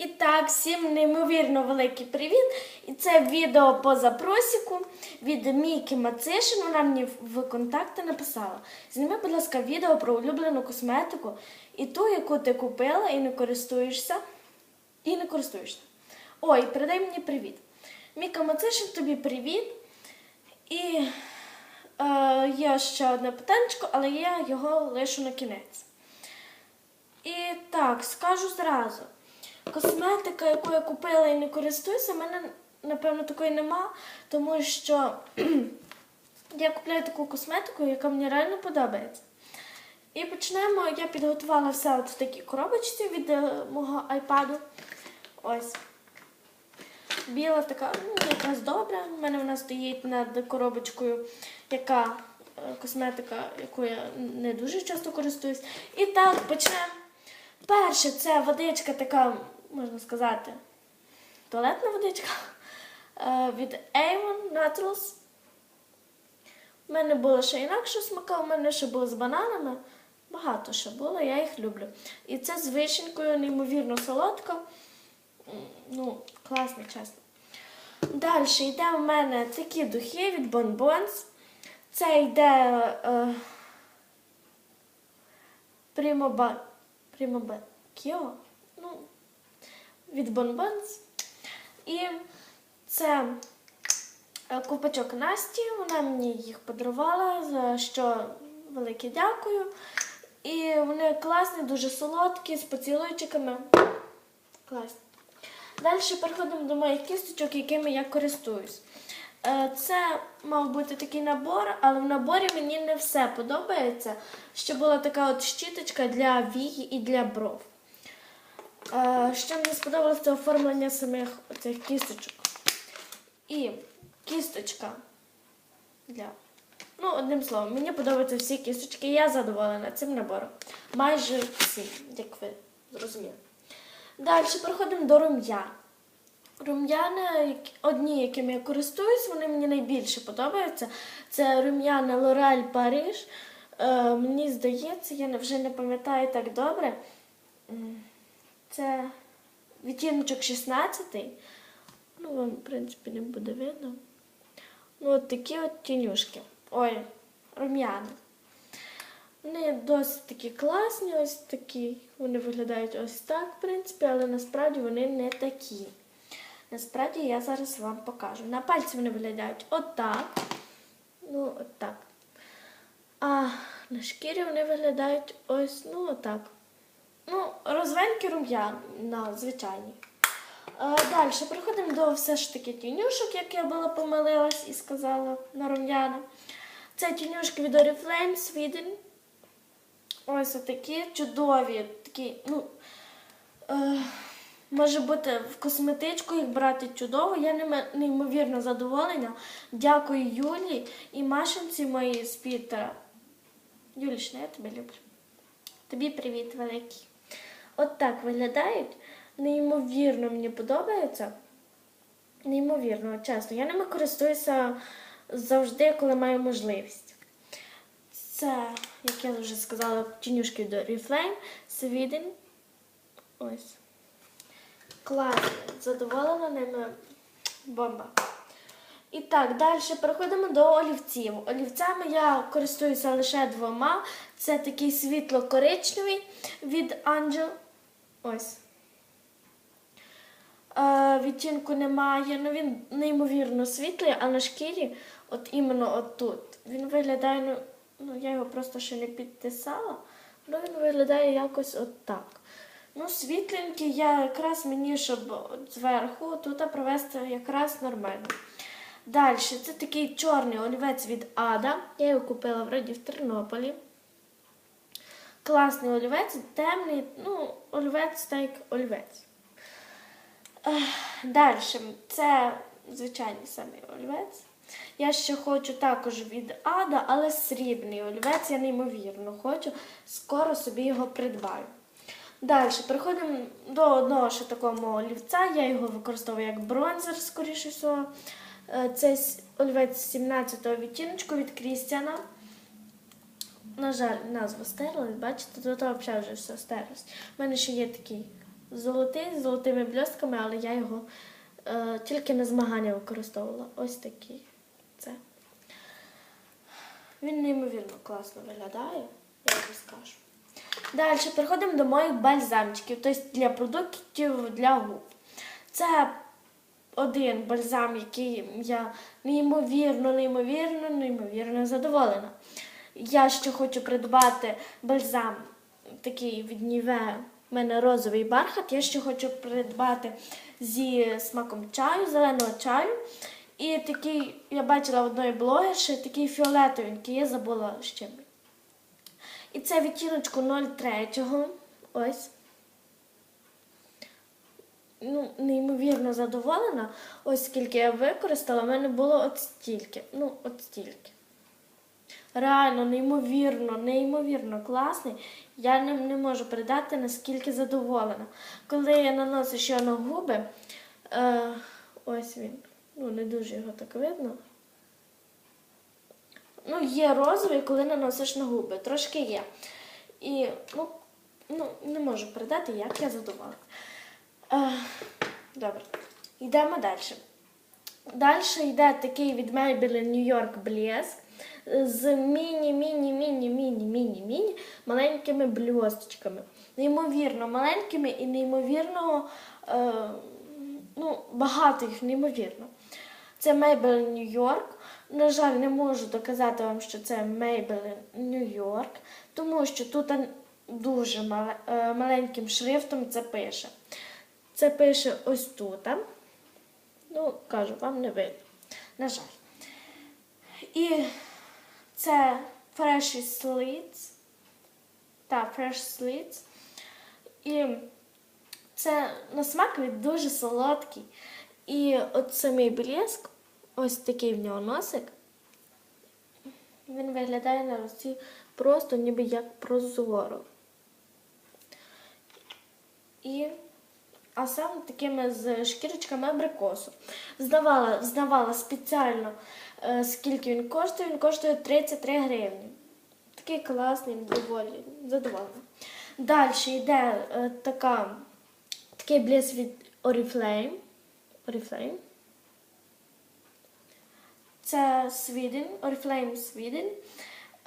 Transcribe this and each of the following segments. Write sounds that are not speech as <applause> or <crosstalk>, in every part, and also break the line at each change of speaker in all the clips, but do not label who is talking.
І так, всім неймовірно великий привіт. І це відео по запросіку від Мікі Мацишин. Вона мені в контакти написала. Зніми, будь ласка, відео про улюблену косметику і ту, яку ти купила і не користуєшся. І не користуєшся. Ой, передай мені привіт. Міка Мацишин, тобі привіт. І е, є ще одне питанечко, але я його лишу на кінець. І так, скажу зразу. Косметика, яку я купила і не користуюся, в мене, напевно, такої нема, тому що <clears throat> я купляю таку косметику, яка мені реально подобається. І почнемо. Я підготувала все от в такій коробочці від е, мого айпаду. Ось. Біла така, ну, якраз добра. У мене вона стоїть над коробочкою, яка е, косметика, якою я не дуже часто користуюсь. І так, почнемо. Перше, це водичка така, можна сказати, туалетна водичка е, від Avon Naturals. У мене було ще інакше смака, у мене ще було з бананами. Багато ще було, я їх люблю. І це з вишенькою, неймовірно солодка. М, Ну, класно, чесно. Далі йде у мене такі духи від Bonbons. Це йде е, Primo Primo Kyo, ну, від Bonbons. І це е, купачок Насті. Вона мені їх подарувала, за що велике дякую. І вони класні, дуже солодкі, з поцілуйчиками. Класні. Далі переходимо до моїх кісточок, якими я користуюсь. Е, Це мав бути такий набор, але в наборі мені не все подобається. Ще була така от щіточка для вії і для бров. Е, Що мені сподобалося, це оформлення самих цих кісточок. І кісточка для. Ну, одним словом, мені подобаються всі кісточки, я задоволена цим набором. Майже всі, як ви зрозуміли. Далі переходимо до рум'ян. Рум'яни, одні, якими я користуюсь, вони мені найбільше подобаються. Це рум'яна L'Oreal Paris. Е, мені здається, я вже не пам'ятаю так добре. Це відтіночок 16. Ну, вам, в принципі, не буде видно. Ну, от такі от тінюшки. Ой, рум'яни. Вони досить такі класні, ось такі. Вони виглядають ось так, в принципі, але насправді вони не такі. Насправді я зараз вам покажу. На пальці вони виглядають отак. Ну, отак. А на шкірі вони виглядають ось, ну, отак. Ну, розвенькі рум'яна, звичайні. Далі переходимо до все ж таки тінюшок, як я була помилилась і сказала на рум'яна. Це тінюшки від Oriflame Sweden. Ось такі чудові. Такі, ну, е, може бути в косметичку їх брати чудово. Я неймовірно задоволена. Дякую Юлі і Машинці моїй з Пітера. Юлічна, я тебе люблю. Тобі привіт великий. От так виглядають. Неймовірно мені подобається. Неймовірно, чесно. Я ними користуюся завжди, коли маю можливість. Це, як я вже сказала, тінюшки до Reflame, Sweden. Ось. Класно. Задоволена ними бомба. І так, далі переходимо до олівців. Олівцями я користуюся лише двома. Це такий світло-коричневий від Angel. Ось. Е, відтінку немає. Ну він неймовірно світлий, а на шкірі, от іменно отут, він виглядає, ну, ну я його просто ще не підтисала, але він виглядає якось отак. Ну, світленький, я якраз мені, щоб зверху тут провести якраз нормально. Далі, це такий чорний олівець від Ада. Я його купила вроді в Тернополі. Класний олівець, темний, ну, олівець та як олівець. Далі, це звичайний самий олівець. Я ще хочу також від Ада, але срібний олівець, я неймовірно хочу. Скоро собі його придбаю. Далі, переходимо до одного ще такого олівця. Я його використовую як бронзер, скоріше всього. Е, Це олівець 17-го відтіночку від Крістіана. На жаль, назва стерлась, бачите, тут взагалі вже все стерлось. У мене ще є такий золотий з золотими блістками, але я його е, тільки на змагання використовувала. Ось такий. Це. Він неймовірно класно виглядає, я вам скажу. Далі переходимо до моїх бальзамчиків, тобто для продуктів для губ. Це один бальзам, який я неймовірно, неймовірно, неймовірно задоволена. Я ще хочу придбати бальзам такий від Ніве. У мене розовий бархат. Я ще хочу придбати зі смаком чаю, зеленого чаю. І такий, я бачила в одної блогерші, такий фіолетовенький, я забула з чим. І це відтіночку 03. Ось. Ну, неймовірно задоволена. Ось скільки я використала, в мене було от стільки. Ну, от стільки. Реально, неймовірно, неймовірно класний. Я не, не можу передати, наскільки задоволена. Коли я наношу ще на губи, е, ось він. Ну, не дуже його так видно. Ну, є розовий, коли наносиш на губи. Трошки є. І ну, ну, не можу передати, як я задоволена. Е, добре. Йдемо далі. Далі йде такий від Maybelline New York Блеск з міні-міні-міні-міні-міні-міні маленькими блісточками. Неймовірно маленькими і неймовірно, е, ну, багато їх, неймовірно. Це Maybelline New York. На жаль, не можу доказати вам, що це Maybelline York, тому що тут дуже е, маленьким шрифтом це пише. Це пише ось тут. Ну, кажу, вам не видно. На жаль. І це Fresh Slits. Так, Fresh Slits. І це на смак він дуже солодкий. І от самий блеск, ось такий в нього носик. Він виглядає на руці просто ніби як прозоро. І а саме такими з шкірочками абрикосу. Знавала, знавала спеціально, е, скільки він коштує. Він коштує 33 гривні. Такий класний, доволі задоволена. Далі йде е, така, такий блеск від Oriflame. Oriflame. Це Sweden, Oriflame Sweden.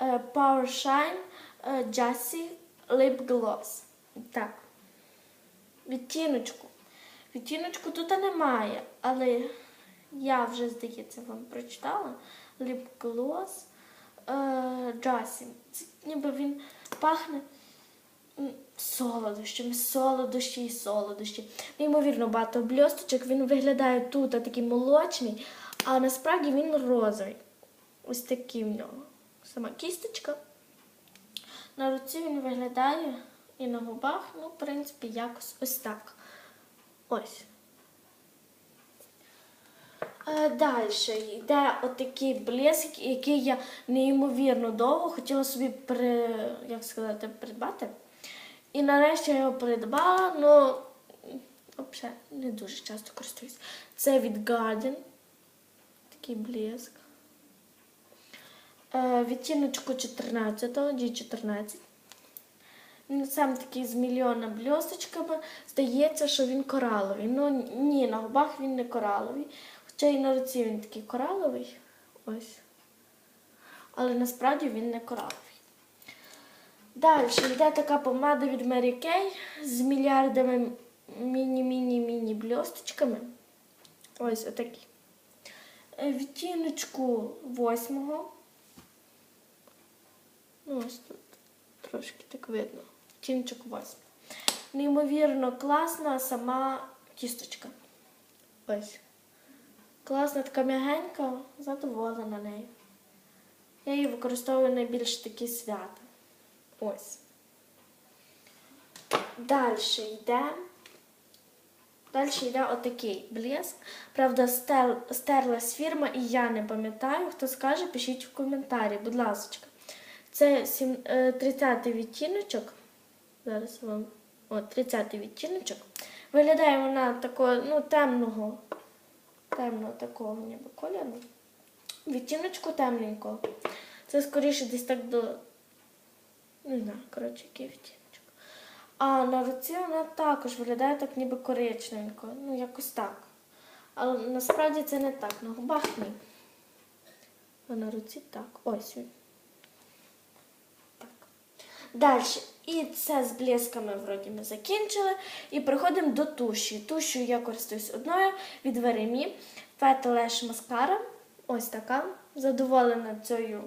е, Power Shine е, Jassy Lip Gloss. Так відтіночку. Відтіночку тут немає, але я вже, здається, вам прочитала. Lip Gloss е, Джасі. Це ніби він пахне солодощами, солодощі і солодощі. Неймовірно багато бльосточок. Він виглядає тут такий молочний, а насправді він розовий. Ось такий в нього. Сама кісточка. На руці він виглядає і на губах, ну, в принципі, якось ось так. Ось. Е, Далі йде отакий блеск, який я неймовірно довго хотіла собі при, як сказати, придбати. І нарешті я його придбала, але взагалі не дуже часто користуюсь. Це від Guardian. Такий блеск. Е, Відтіночку 14, G14. Він сам такий з мільйона бльосточками. Здається, що він кораловий. Ну ні, на губах він не кораловий. Хоча і на руці він такий кораловий. Ось. Але насправді він не кораловий. Далі йде така помада від Mary Kay з мільярдами міні-міні-міні бльосточками. Ось отакі. Е, Відтіночку восьмого. Ну, ось тут трошки так видно. Тінчик 8. Неймовірно класна сама кісточка. Ось. Класна така м'ягенька, задоволена нею. Я її використовую найбільш такі свята. Ось. Далі йде. Далі йде отакий блеск. Правда, стер, стерлась фірма, і я не пам'ятаю. Хто скаже, пишіть в коментарі, будь ласка. Це 30-й відтіночок. Зараз вам о, 30-й відтіночок. Виглядає вона такого, ну, темного, темного такого ніби кольору. Відтіночку темненького. Це скоріше десь так до. Не знаю, коротше, який відтіночок. А на руці вона також виглядає так ніби коричневенько. Ну, якось так. Але насправді це не так. На губах ні. А на руці так. Ось він. Так. Далі. І це з блесками вроді ми закінчили. І переходимо до туші. Тушу я користуюсь одною від Veremi Fat Lash Mascara. Ось така. Задоволена цією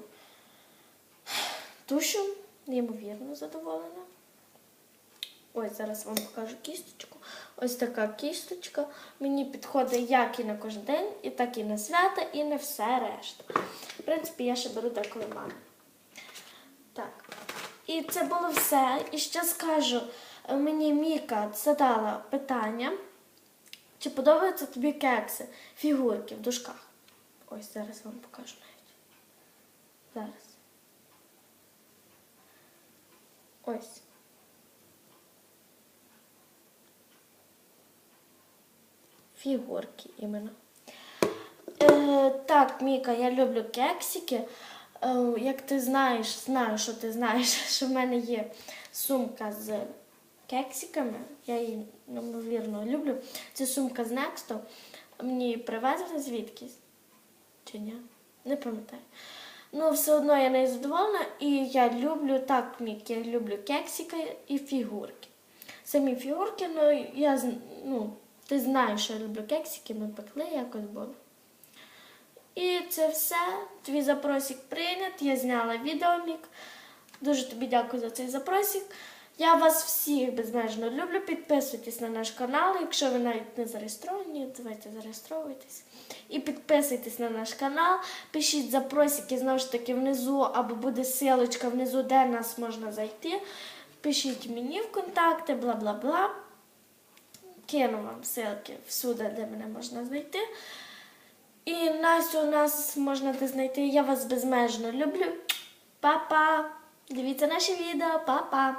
тушу. Неймовірно задоволена. Ось зараз вам покажу кісточку. Ось така кісточка. Мені підходить як і на кожен день, і так і на свята, і на все решта. В принципі, я ще беру деколи мамі. Так. І це було все. І ще скажу, е, мені Міка задала питання, чи подобаються тобі кекси, фігурки в дужках. Ось зараз вам покажу навіть. Зараз. Ось. Фігурки іменно. Е, так, Міка, я люблю кексики. Е, як ти знаєш, знаю, що ти знаєш, <laughs> що в мене є сумка з кексиками. Я її неймовірно люблю. Це сумка з Nexto. Мені її привезли звідкись. Чи ні? Не пам'ятаю. Ну, все одно я нею задоволена, і я люблю так, Мік, я люблю кексики і фігурки. Самі фігурки, ну я ну, ти знаєш, що я люблю кексики, ми пекли якось було. І це все. Твій запросик прийнят. Я зняла відео, Мік. Дуже тобі дякую за цей запросик. Я вас всіх безмежно люблю. Підписуйтесь на наш канал. Якщо ви навіть не зареєстровані, давайте зареєстровуйтесь. І підписуйтесь на наш канал. Пишіть запросики знову ж таки внизу, або буде силочка внизу, де нас можна зайти. Пишіть мені в контакти, бла бла бла. Кину вам ссылки всюди, де мене можна знайти. І Настю у нас можна знайти. Я вас безмежно люблю. Па-па! Дивіться наші відео, па-па!